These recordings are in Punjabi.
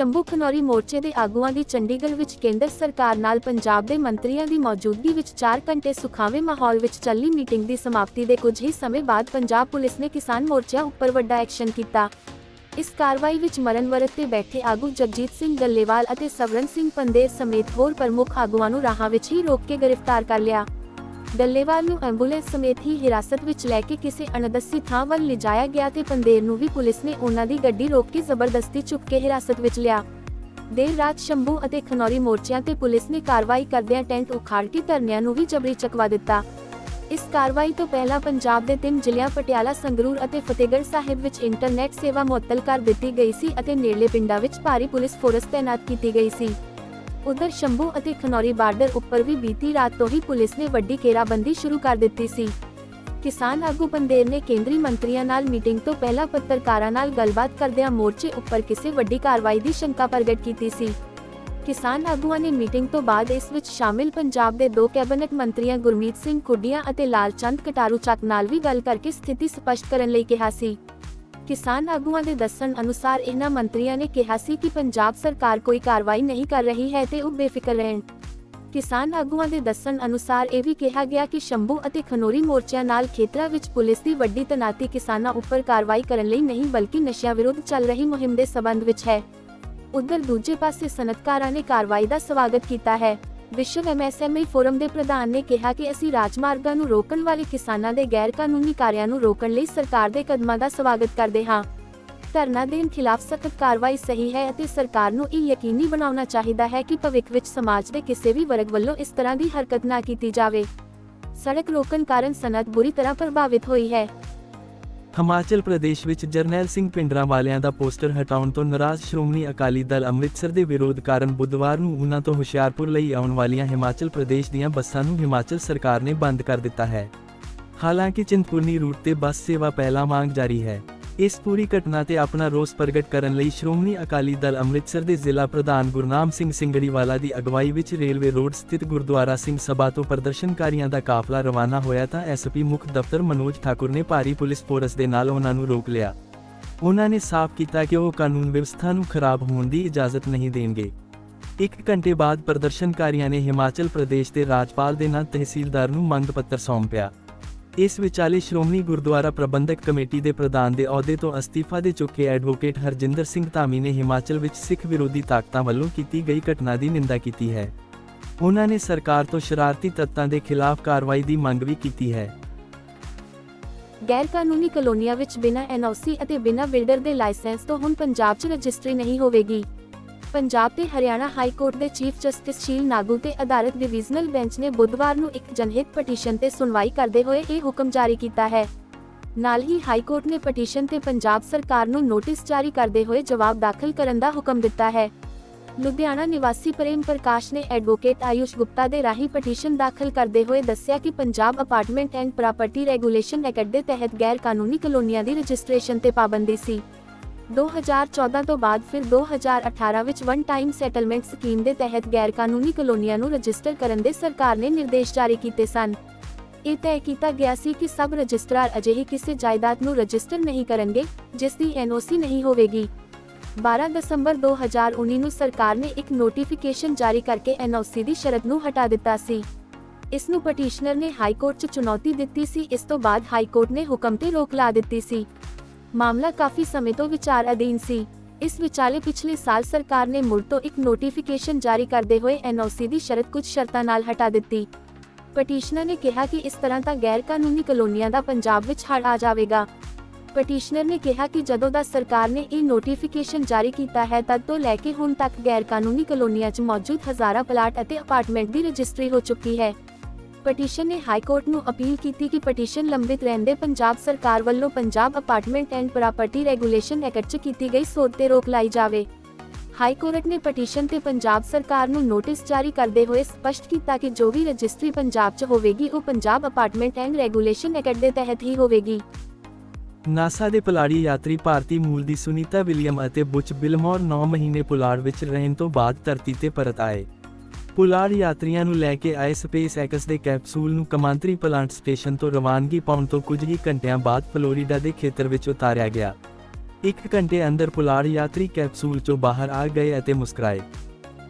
ਸ਼ੰਭੂ ਖਨੌਰੀ ਮੋਰਚੇ ਦੇ ਆਗੂਆਂ ਦੀ ਚੰਡੀਗੜ੍ਹ ਵਿੱਚ ਕੇਂਦਰ ਸਰਕਾਰ ਨਾਲ ਪੰਜਾਬ ਦੇ ਮੰਤਰੀਆਂ ਦੀ ਮੌਜੂਦਗੀ ਵਿੱਚ 4 ਘੰਟੇ ਸੁਖਾਵੇਂ ਮਾਹੌਲ ਵਿੱਚ ਚੱਲੀ ਮੀਟਿੰਗ ਦੀ ਸਮਾਪਤੀ ਦੇ ਕੁਝ ਹੀ ਸਮੇਂ ਬਾਅਦ ਪੰਜਾਬ ਪੁਲਿਸ ਨੇ ਕਿਸਾਨ ਮੋਰਚਾ ਉੱਪਰ ਵੱਡਾ ਐਕਸ਼ਨ ਕੀਤਾ। ਇਸ ਕਾਰਵਾਈ ਵਿੱਚ ਮਰਨ ਵਰਤ ਤੇ ਬੈਠੇ ਆਗੂ ਜਗਜੀਤ ਸਿੰਘ ਗੱਲੇਵਾਲ ਅਤੇ ਸਵਰਨ ਸਿੰਘ ਪੰਦੇਰ ਸਮੇਤ ਹੋਰ ਪ੍ਰਮੁੱਖ ਆਗੂਆਂ ਨੂੰ ਰਾਹਾਂ ਵਿੱਚ ਹੀ ਰੋਕ ਕੇ ਗ੍ਰਿਫਤਾਰ ਕਰ ਲਿਆ। ਡੱਲੇਵਾਲ ਨੂੰ ਐਂਬੂਲੈਂਸ ਸਮੇਤ ਹੀ ਹਿਰਾਸਤ ਵਿੱਚ ਲੈ ਕੇ ਕਿਸੇ ਅਣਦੱਸੀ ਥਾਂ ਵੱਲ ਲਿਜਾਇਆ ਗਿਆ ਤੇ ਪੰਦੇਰ ਨੂੰ ਵੀ ਪੁਲਿਸ ਨੇ ਉਹਨਾਂ ਦੀ ਗੱਡੀ ਰੋਕ ਕੇ ਜ਼ਬਰਦਸਤੀ ਚੁੱਕ ਕੇ ਹਿਰਾਸਤ ਵਿੱਚ ਲਿਆ। ਦੇਰ ਰਾਤ ਸ਼ੰਭੂ ਅਤੇ ਖਨੌਰੀ ਮੋਰਚਿਆਂ ਤੇ ਪੁਲਿਸ ਨੇ ਕਾਰਵਾਈ ਕਰਦਿਆਂ ਟੈਂਟ ਉਖਾੜ ਕੇ ਧਰਨਿਆਂ ਨੂੰ ਵੀ ਜਬਰੀ ਚਕਵਾ ਦਿੱਤਾ। ਇਸ ਕਾਰਵਾਈ ਤੋਂ ਪਹਿਲਾਂ ਪੰਜਾਬ ਦੇ ਤਿੰਨ ਜ਼ਿਲ੍ਹਿਆਂ ਪਟਿਆਲਾ, ਸੰਗਰੂਰ ਅਤੇ ਫਤਿਹਗੜ੍ਹ ਸਾਹਿਬ ਵਿੱਚ ਇੰਟਰਨੈਟ ਸੇਵਾ ਮੁਅੱਤਲ ਕਰ ਦਿੱਤੀ ਗਈ ਸੀ ਅਤੇ ਨੇੜਲੇ ਪਿੰਡਾਂ ਵਿੱਚ ਭਾਰੀ ਪੁਲਿਸ ਫੋਰਸ ਤਾਇਨਾਤ ਕੀਤੀ ਗਈ ਸੀ। ਉਧਰ ਸ਼ੰਭੂ ਅਤੇ ਖਨੌਰੀ ਬਾਰਡਰ ਉੱਪਰ ਵੀ ਬੀਤੀ ਰਾਤ ਤੋਂ ਹੀ ਪੁਲਿਸ ਨੇ ਵੱਡੀ ਘੇਰਾਬੰਦੀ ਸ਼ੁਰੂ ਕਰ ਦਿੱਤੀ ਸੀ। ਕਿਸਾਨ ਆਗੂ ਬੰਦੇਰ ਨੇ ਕੇਂਦਰੀ ਮੰਤਰੀਆਂ ਨਾਲ ਮੀਟਿੰਗ ਤੋਂ ਪਹਿਲਾਂ ਪੱਤਰਕਾਰਾਂ ਨਾਲ ਗੱਲਬਾਤ ਕਰਦਿਆਂ ਮੋਰਚੇ ਉੱਪਰ ਕਿਸੇ ਵੱਡੀ ਕਾਰਵਾਈ ਦੀ ਸ਼ੰਕਾ ਪ੍ਰਗਟ ਕੀਤੀ ਸੀ। ਕਿਸਾਨ ਆਗੂਆਂ ਨੇ ਮੀਟਿੰਗ ਤੋਂ ਬਾਅਦ ਇਸ ਵਿੱਚ ਸ਼ਾਮਿਲ ਪੰਜਾਬ ਦੇ ਦੋ ਕੈਬਨਿਟ ਮੰਤਰੀਆਂ ਗੁਰਮੀਤ ਸਿੰਘ ਖੁੱਡੀਆਂ ਅਤੇ ਲਾਲਚੰਦ ਕਟਾਰੂ ਚੱਕ ਨਾਲ ਵੀ ਗੱਲ ਕਰਕੇ ਸਥਿਤੀ ਸਪਸ਼ਟ ਕਰਨ ਲਈ ਕਿਹਾ ਸੀ। ਕਿਸਾਨ ਆਗੂਆਂ ਦੇ ਦੱਸਣ ਅਨੁਸਾਰ ਇਹਨਾਂ ਮੰਤਰੀਆਂ ਨੇ ਕਿਹਾ ਸੀ ਕਿ ਪੰਜਾਬ ਸਰਕਾਰ ਕੋਈ ਕਾਰਵਾਈ ਨਹੀਂ ਕਰ ਰਹੀ ਹੈ ਤੇ ਉਹ ਬੇਫਿਕਰ ਰਹਿਣ। ਕਿਸਾਨ ਆਗੂਆਂ ਦੇ ਦੱਸਣ ਅਨੁਸਾਰ ਇਹ ਵੀ ਕਿਹਾ ਗਿਆ ਕਿ ਸ਼ੰਭੂ ਅਤੇ ਖਨੋਰੀ ਮੋਰਚਿਆਂ ਨਾਲ ਖੇਤਰਾਂ ਵਿੱਚ ਪੁਲਿਸ ਦੀ ਵੱਡੀ ਤਨਾਤੀ ਕਿਸਾਨਾਂ ਉੱਪਰ ਕਾਰਵਾਈ ਕਰਨ ਲਈ ਨਹੀਂ ਬਲਕਿ ਨਸ਼ਿਆਂ ਵਿਰੁੱਧ ਚੱਲ ਰਹੀ ਮੁਹਿੰਮ ਦੇ ਸਬੰਧ ਵਿੱਚ ਹੈ। ਉਧਰ ਦੂਜੇ ਪਾਸੇ ਸਨਅਤਕਾਰਾਂ ਨੇ ਕਾਰਵਾਈ ਦਾ ਸਵਾਗਤ ਕੀਤਾ ਹੈ। ਵਿਸ਼ਵ ਐਮਐਸਐਮਈ ਫੋਰਮ ਦੇ ਪ੍ਰਧਾਨ ਨੇ ਕਿਹਾ ਕਿ ਅਸੀਂ ਰਾਜਮਾਰਗਾਂ ਨੂੰ ਰੋਕਣ ਵਾਲੇ ਕਿਸਾਨਾਂ ਦੇ ਗੈਰ ਕਾਨੂੰਨੀ ਕਾਰਿਆਂ ਨੂੰ ਰੋਕਣ ਲਈ ਸਰਕਾਰ ਦੇ ਕਦਮਾਂ ਦਾ ਸਵਾਗਤ ਕਰਦੇ ਹਾਂ। ਧਰਨਾ ਦੇਣ ਖਿਲਾਫ ਸਖਤ ਕਾਰਵਾਈ ਸਹੀ ਹੈ ਅਤੇ ਸਰਕਾਰ ਨੂੰ ਇਹ ਯਕੀਨੀ ਬਣਾਉਣਾ ਚਾਹੀਦਾ ਹੈ ਕਿ ਭਵਿੱਖ ਵਿੱਚ ਸਮਾਜ ਦੇ ਕਿਸੇ ਵੀ ਵਰਗ ਵੱਲੋਂ ਇਸ ਤਰ੍ਹਾਂ ਦੀ ਹਰਕਤ ਨਾ ਕੀਤੀ ਜਾਵੇ। ਸੜਕ ਰੋਕਣ ਕਾਰਨ ਸਨਅਤ ਬੁਰੀ ਤਰ੍ਹਾਂ ਪ੍ਰਭਾਵਿਤ ਹੋਈ ਹੈ। ਹਿਮਾਚਲ ਪ੍ਰਦੇਸ਼ ਵਿੱਚ ਜਰਨੈਲ ਸਿੰਘ ਪਿੰਡਰਾਂ ਵਾਲਿਆਂ ਦਾ ਪੋਸਟਰ ਹਟਾਉਣ ਤੋਂ ਨਾਰਾਜ਼ ਸ਼੍ਰੋਮਣੀ ਅਕਾਲੀ ਦਲ ਅੰਮ੍ਰਿਤਸਰ ਦੇ ਵਿਰੋਧ ਕਾਰਨ ਬੁੱਧਵਾਰ ਨੂੰ ਉਨ੍ਹਾਂ ਤੋਂ ਹੁਸ਼ਿਆਰਪੁਰ ਲਈ ਆਉਣ ਵਾਲੀਆਂ ਹਿਮਾਚਲ ਪ੍ਰਦੇਸ਼ ਦੀਆਂ ਬੱਸਾਂ ਨੂੰ ਹਿਮਾਚਲ ਸਰਕਾਰ ਨੇ ਬੰਦ ਕਰ ਦਿੱਤਾ ਹੈ। ਹਾਲਾਂਕਿ ਚਿੰਤਪੁਰਨੀ ਰੂਟ ਤੇ ਬੱਸ ਸੇਵਾ ਪਹਿਲਾਂ ਮੰਗ ਜਾਰੀ ਹੈ। ਇਸ ਪੂਰੀ ਘਟਨਾ ਤੇ ਆਪਣਾ ਰੋਸ ਪ੍ਰਗਟ ਕਰਨ ਲਈ ਸ਼੍ਰੋਮਣੀ ਅਕਾਲੀ ਦਲ ਅੰਮ੍ਰਿਤਸਰ ਦੇ ਜ਼ਿਲ੍ਹਾ ਪ੍ਰਧਾਨ ਗੁਰਨਾਮ ਸਿੰਘ ਸਿੰਗੜੀਵਾਲਾ ਦੀ ਅਗਵਾਈ ਵਿੱਚ ਰੇਲਵੇ ਰੋਡ ਸਥਿਤ ਗੁਰਦੁਆਰਾ ਸਿੰਘ ਸਭਾ ਤੋਂ ਪ੍ਰਦਰਸ਼ਨਕਾਰੀਆਂ ਦਾ ਕਾਫਲਾ ਰਵਾਨਾ ਹੋਇਆ ਤਾਂ ਐਸਪੀ ਮੁੱਖ ਦਫ਼ਤਰ ਮਨੋਜ ਠਾਕੁਰ ਨੇ ਭਾਰੀ ਪੁਲਿਸ ਫੋਰਸ ਦੇ ਨਾਲ ਉਹਨਾਂ ਨੂੰ ਰੋਕ ਲਿਆ। ਉਹਨਾਂ ਨੇ ਸਾਫ਼ ਕੀਤਾ ਕਿ ਉਹ ਕਾਨੂੰਨ ਵਿਵਸਥਾ ਨੂੰ ਖਰਾਬ ਹੋਣ ਦੀ ਇਜਾਜ਼ਤ ਨਹੀਂ ਦੇਣਗੇ। ਇੱਕ ਘੰਟੇ ਬਾਅਦ ਪ੍ਰਦਰਸ਼ਨਕਾਰੀਆਂ ਨੇ ਹਿਮਾਚਲ ਪ੍ਰਦੇਸ਼ ਦੇ ਰਾਜਪਾਲ ਦੇ ਨਾਲ ਤਹਿਸੀਲਦਾਰ ਨੂੰ ਮੰਗ ਪੱਤਰ ਸੌਂਪਿਆ। ਇਸ ਵਿਚਾਲੇ ਸ਼੍ਰੋਮਣੀ ਗੁਰਦੁਆਰਾ ਪ੍ਰਬੰਧਕ ਕਮੇਟੀ ਦੇ ਪ੍ਰਧਾਨ ਦੇ ਅਹੁਦੇ ਤੋਂ ਅਸਤੀਫਾ ਦੇ ਚੁੱਕੇ ਐਡਵੋਕੇਟ ਹਰਜਿੰਦਰ ਸਿੰਘ ਧਾਮੀ ਨੇ ਹਿਮਾਚਲ ਵਿੱਚ ਸਿੱਖ ਵਿਰੋਧੀ ਤਾਕਤਾਂ ਵੱਲੋਂ ਕੀਤੀ ਗਈ ਘਟਨਾ ਦੀ ਨਿੰਦਾ ਕੀਤੀ ਹੈ। ਉਹਨਾਂ ਨੇ ਸਰਕਾਰ ਤੋਂ ਸ਼ਰਾਰਤੀ ਤੱਤਾਂ ਦੇ ਖਿਲਾਫ ਕਾਰਵਾਈ ਦੀ ਮੰਗ ਵੀ ਕੀਤੀ ਹੈ। ਗੈਰ ਕਾਨੂੰਨੀ ਕਲੋਨੀਆਂ ਵਿੱਚ ਬਿਨਾਂ ਐਨਓਸੀ ਅਤੇ ਬਿਨਾਂ ਬਿਲਡਰ ਦੇ ਲਾਇਸੈਂਸ ਤੋਂ ਹੁਣ ਪੰਜਾਬ 'ਚ ਰਜਿਸਟਰੀ ਨਹੀਂ ਹੋਵੇਗੀ। ਪੰਜਾਬ ਤੇ ਹਰਿਆਣਾ ਹਾਈ ਕੋਰਟ ਦੇ ਚੀਫ ਜਸਟਿਸ ਸ਼ੀਲ ਨਾਗੂ ਤੇ ਅਦਾਲਤ ਡਿਵੀਜ਼ਨਲ ਬੈਂਚ ਨੇ ਬੁੱਧਵਾਰ ਨੂੰ ਇੱਕ ਜਨਹਿਤ ਪਟੀਸ਼ਨ ਤੇ ਸੁਣਵਾਈ ਕਰਦੇ ਹੋਏ ਇਹ ਹੁਕਮ ਜਾਰੀ ਕੀਤਾ ਹੈ। ਨਾਲ ਹੀ ਹਾਈ ਕੋਰਟ ਨੇ ਪਟੀਸ਼ਨ ਤੇ ਪੰਜਾਬ ਸਰਕਾਰ ਨੂੰ ਨੋਟਿਸ ਜਾਰੀ ਕਰਦੇ ਹੋਏ ਜਵਾਬ ਦਾਖਲ ਕਰਨ ਦਾ ਹੁਕਮ ਦਿੱਤਾ ਹੈ। ਲੁਧਿਆਣਾ ਨਿਵਾਸੀ ਪ੍ਰੇਮ ਪ੍ਰਕਾਸ਼ ਨੇ ਐਡਵੋਕੇਟ ਆਯੁਸ਼ ਗੁਪਤਾ ਦੇ ਰਾਹੀਂ ਪਟੀਸ਼ਨ ਦਾਖਲ ਕਰਦੇ ਹੋਏ ਦੱਸਿਆ ਕਿ Punjab apartment and property regulation act ਦੇ ਤਹਿਤ ਗੈਰ ਕਾਨੂੰਨੀ ਕਲੋਨੀਆਂ ਦੀ ਰਜਿਸਟ੍ਰੇਸ਼ਨ ਤੇ ਪਾਬੰਦੀ ਸੀ। 2014 ਤੋਂ ਬਾਅਦ ਫਿਰ 2018 ਵਿੱਚ ਵਨ ਟਾਈਮ ਸੈਟਲਮੈਂਟ ਸਕੀਮ ਦੇ ਤਹਿਤ ਗੈਰ ਕਾਨੂੰਨੀ ਕਲੋਨੀਆਂ ਨੂੰ ਰਜਿਸਟਰ ਕਰਨ ਦੇ ਸਰਕਾਰ ਨੇ ਨਿਰਦੇਸ਼ ਜਾਰੀ ਕੀਤੇ ਸਨ। ਇਹ ਤੈਅ ਕੀਤਾ ਗਿਆ ਸੀ ਕਿ ਸਭ ਰਜਿਸਟਰਾਰ ਅਜਿਹੀ ਕਿਸੇ ਜਾਇਦਾਦ ਨੂੰ ਰਜਿਸਟਰ ਨਹੀਂ ਕਰਨਗੇ, ਜਿਸ ਦੀ ਐਨਓਸੀ ਨਹੀਂ ਹੋਵੇਗੀ। 12 ਦਸੰਬਰ 2019 ਨੂੰ ਸਰਕਾਰ ਨੇ ਇੱਕ ਨੋਟੀਫਿਕੇਸ਼ਨ ਜਾਰੀ ਕਰਕੇ ਐਨਓਸੀ ਦੀ ਸ਼ਰਤ ਨੂੰ ਹਟਾ ਦਿੱਤਾ ਸੀ। ਇਸ ਨੂੰ ਪਟੀਸ਼ਨਰ ਨੇ ਹਾਈ ਕੋਰਟ 'ਚ ਚੁਣੌਤੀ ਦਿੱਤੀ ਸੀ, ਇਸ ਤੋਂ ਬਾਅਦ ਹਾਈ ਕੋਰਟ ਨੇ ਹੁਕਮ ਤੇ ਰੋਕ ਲਾ ਦਿੱਤੀ ਸੀ। ਮਾਮਲਾ ਕਾਫੀ ਸਮੇਂ ਤੋਂ ਵਿਚਾਰ ਅਧੀਨ ਸੀ। ਇਸ ਵਿਚਾਲੇ ਪਿਛਲੇ ਸਾਲ ਸਰਕਾਰ ਨੇ ਮੁੜ ਤੋਂ ਇੱਕ ਨੋਟੀਫਿਕੇਸ਼ਨ ਜਾਰੀ ਕਰਦੇ ਹੋਏ ਐਨਓਸੀ ਦੀ ਸ਼ਰਤ ਕੁਝ ਸ਼ਰਤਾਂ ਨਾਲ ਹਟਾ ਦਿੱਤੀ। ਪਟੀਸ਼ਨਰ ਨੇ ਕਿਹਾ ਕਿ ਇਸ ਤਰ੍ਹਾਂ ਤਾਂ ਗੈਰ ਕਾਨੂੰਨੀ ਕਲੋਨੀਆਂ ਦਾ ਪੰਜਾਬ ਵਿੱਚ ਹੜ ਆ ਜਾਵੇਗਾ। ਪਟੀਸ਼ਨਰ ਨੇ ਕਿਹਾ ਕਿ ਜਦੋਂ ਦਾ ਸਰਕਾਰ ਨੇ ਇਹ ਨੋਟੀਫਿਕੇਸ਼ਨ ਜਾਰੀ ਕੀਤਾ ਹੈ, ਤਦ ਤੋਂ ਲੈ ਕੇ ਹੁਣ ਤੱਕ ਗੈਰ ਕਾਨੂੰਨੀ ਕਲੋਨੀਆਂ 'ਚ ਮੌਜੂਦ ਹਜ਼ਾਰਾਂ ਪਲਾਟ ਅਤੇ ਅਪਾਰਟਮੈਂਟ ਦੀ ਰਜਿਸਟਰੀ ਹੋ ਚੁੱਕੀ ਹੈ। ਪਟੀਸ਼ਨ ਨੇ ਹਾਈ ਕੋਰਟ ਨੂੰ ਅਪੀਲ ਕੀਤੀ ਕਿ ਪਟੀਸ਼ਨ ਲੰਬਿਤ ਰਹਿੰਦੇ ਪੰਜਾਬ ਸਰਕਾਰ ਵੱਲੋਂ Punjab apartment and property regulation act 'ਚ ਕੀਤੀ ਗਈ ਸੋਧ ਤੇ ਰੋਕ ਲਾਈ ਜਾਵੇ। ਹਾਈ ਕੋਰਟ ਨੇ ਪਟੀਸ਼ਨ ਤੇ ਪੰਜਾਬ ਸਰਕਾਰ ਨੂੰ ਨੋਟਿਸ ਜਾਰੀ ਕਰਦੇ ਹੋਏ ਸਪਸ਼ਟ ਕੀਤਾ ਕਿ ਜੋ ਵੀ ਰਜਿਸਟਰੀ ਪੰਜਾਬ 'ਚ ਹੋਵੇਗੀ, ਉਹ Punjab apartment and regulation act ਦੇ ਤਹਿਤ ਹੀ ਹੋਵੇਗੀ। ਨਾਸਾ ਦੇ ਪੁਲਾੜੀ ਯਾਤਰੀ ਭਾਰਤੀ ਮੂਲ ਦੀ ਸੁਨੀਤਾ ਵਿਲੀਅਮ ਅਤੇ ਬੁਚ ਬਿਲਮੋਰ 9 ਮਹੀਨੇ ਪੁਲਾੜ ਵਿੱਚ ਰਹਿਣ ਤੋਂ ਬਾਅਦ ਧਰਤੀ ਤੇ ਪਰਤ ਆਏ। ਪੁਲਾੜ ਯਾਤਰੀਆਂ ਨੂੰ ਲੈ ਕੇ ਆਏ ਸਪੇਸ ਐਕਸ ਦੇ ਕੈਪਸੂਲ ਨੂੰ ਕਮਾਂਤਰੀ ਪਲਾਂਟ ਸਟੇਸ਼ਨ ਤੋਂ ਰਵਾਨਗੀ ਪਾਉਣ ਤੋਂ ਕੁਝ ਹੀ ਘੰਟਿਆਂ ਬਾਅਦ ਫਲੋਰੀਡਾ ਦੇ ਖੇਤਰ ਵਿੱਚ ਉਤਾਰਿਆ ਗਿਆ। ਇੱਕ ਘੰਟੇ ਅੰਦਰ ਪੁਲਾੜ ਯਾਤਰੀ ਕੈਪਸੂਲ ਚੋਂ ਬਾਹਰ ਆ ਗਏ ਅਤੇ ਮੁਸਕਰਾਏ।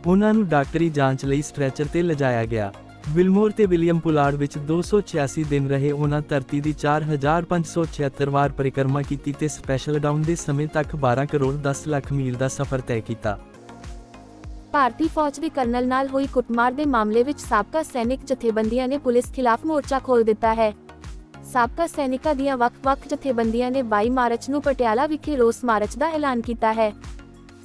ਉਹਨਾਂ ਨੂੰ ਡਾਕਟਰੀ ਜਾਂਚ ਲਈ ਸਟ੍ਰੈਚਰ ਤੇ ਲਿਜਾਇਆ ਗਿਆ। ਵਿਲਮੋਰ ਤੇ ਵਿਲੀਅਮ ਪੁਲਾੜ ਵਿੱਚ 286 ਦਿਨ ਰਹੇ ਉਹਨਾਂ ਧਰਤੀ ਦੀ 4576 ਵਾਰ ਪਰਿਕਰਮਾ ਕੀਤੀ ਤੇ ਸਪੈਸ਼ਲ ਡਾਊਨ ਦੇ ਸਮੇਂ ਤੱਕ 12 ਕਰੋੜ 10 ਲੱਖ ਮੀਲ ਦਾ ਸਫ਼ਰ ਤੈਅ ਕੀਤਾ। ਭਾਰਤੀ ਫੌਜ ਦੇ ਕਰਨਲ ਨਾਲ ਹੋਈ ਕੁੱਟਮਾਰ ਦੇ ਮਾਮਲੇ ਵਿੱਚ ਸਾਬਕਾ ਸੈਨਿਕ ਜਥੇਬੰਦੀਆਂ ਨੇ ਪੁਲਿਸ ਖਿਲਾਫ ਮੋਰਚਾ ਖੋਲ੍ਹ ਦਿੱਤਾ ਹੈ। ਸਾਬਕਾ ਸੈਨਿਕਾਂ ਦੀਆਂ ਵੱਖ-ਵੱਖ ਜਥੇਬੰਦੀਆਂ ਨੇ 22 ਮਾਰਚ ਨੂੰ ਪਟਿਆਲਾ ਵਿਖੇ ਰੋਸ ਮਾਰਚ ਦਾ ਐਲਾਨ ਕੀਤਾ ਹੈ।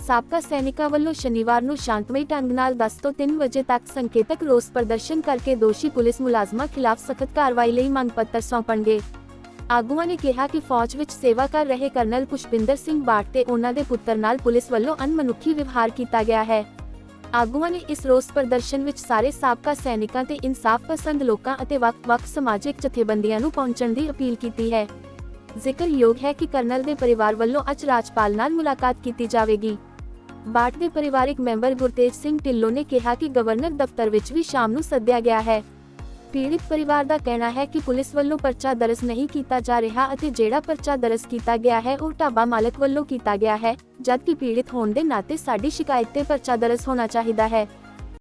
ਸਾਬਕਾ ਸੈਨਿਕਾਂ ਵੱਲੋਂ ਸ਼ਨੀਵਾਰ ਨੂੰ ਸ਼ਾਂਤਮਈ ਢੰਗ ਨਾਲ 10 ਤੋਂ 3 ਵਜੇ ਤੱਕ ਸੰਕੇਤਕ ਰੋਸ ਪ੍ਰਦਰਸ਼ਨ ਕਰਕੇ ਦੋਸ਼ੀ ਪੁਲਿਸ ਮੁਲਾਜ਼ਮਾਂ ਖਿਲਾਫ ਸਖਤ ਕਾਰਵਾਈ ਲਈ ਮੰਗ ਪੱਤਰ ਸੌਂਪਣਗੇ। ਆਗੂਆਂ ਨੇ ਕਿਹਾ ਕਿ ਫੌਜ ਵਿੱਚ ਸੇਵਾ ਕਰ ਰਹੇ ਕਰਨਲ ਪੁਸ਼ਪਿੰਦਰ ਸਿੰਘ ਬਾਟ ਤੇ ਉਹਨਾਂ ਦੇ ਪੁੱਤਰ ਨਾਲ ਪੁਲਿਸ ਵੱਲੋਂ ਅਣਮਨੁੱਖੀ ਵਿਵਹਾਰ ਕੀਤਾ ਗਿਆ ਹੈ। ਆਗੂਆਂ ਨੇ ਇਸ ਰੋਸ ਪ੍ਰਦਰਸ਼ਨ ਵਿੱਚ ਸਾਰੇ ਸਾਬਕਾ ਸੈਨਿਕਾਂ ਤੇ ਇਨਸਾਫ ਪਸੰਦ ਲੋਕਾਂ ਅਤੇ ਵੱਖ-ਵੱਖ ਸਮਾਜਿਕ ਜਥੇਬੰਦੀਆਂ ਨੂੰ ਪਹੁੰਚਣ ਦੀ ਅਪੀਲ ਕੀਤੀ ਹੈ। ਜ਼ਿਕਰਯੋਗ ਹੈ ਕਿ ਕਰਨਲ ਦੇ ਪਰਿਵਾਰ ਵੱਲੋਂ ਅੱਜ ਰਾਜਪਾਲ ਨਾਲ ਮੁਲਾਕਾਤ ਕੀਤੀ ਜਾਵੇਗੀ। ਬਾਟ ਦੇ ਪਰਿਵਾਰਿਕ ਮੈਂਬਰ ਗੁਰਤੇਜ ਸਿੰਘ ਢਿੱਲੋਂ ਨੇ ਕਿਹਾ ਕਿ ਗਵਰਨਰ ਦਫ਼ਤਰ ਵਿੱਚ ਵੀ ਸ਼ਾਮ ਨੂੰ ਸੱਦਿਆ ਗਿਆ ਹੈ। ਪੀੜਿਤ ਪਰਿਵਾਰ ਦਾ ਕਹਿਣਾ ਹੈ ਕਿ ਪੁਲਿਸ ਵੱਲੋਂ ਪਰਚਾ ਦਰਜ ਨਹੀਂ ਕੀਤਾ ਜਾ ਰਿਹਾ ਅਤੇ ਜਿਹੜਾ ਪਰਚਾ ਦਰਜ ਕੀਤਾ ਗਿਆ ਹੈ, ਉਹ ਢਾਬਾ ਮਾਲਕ ਵੱਲੋਂ ਕੀਤਾ ਗਿਆ ਹੈ, ਜਦਕਿ ਪੀੜਿਤ ਹੋਣ ਦੇ ਨਾਤੇ ਸਾਡੀ ਸ਼ਿਕਾਇਤ ਤੇ ਪਰਚਾ ਦਰਜ ਹੋਣਾ ਚਾਹੀਦਾ ਹੈ।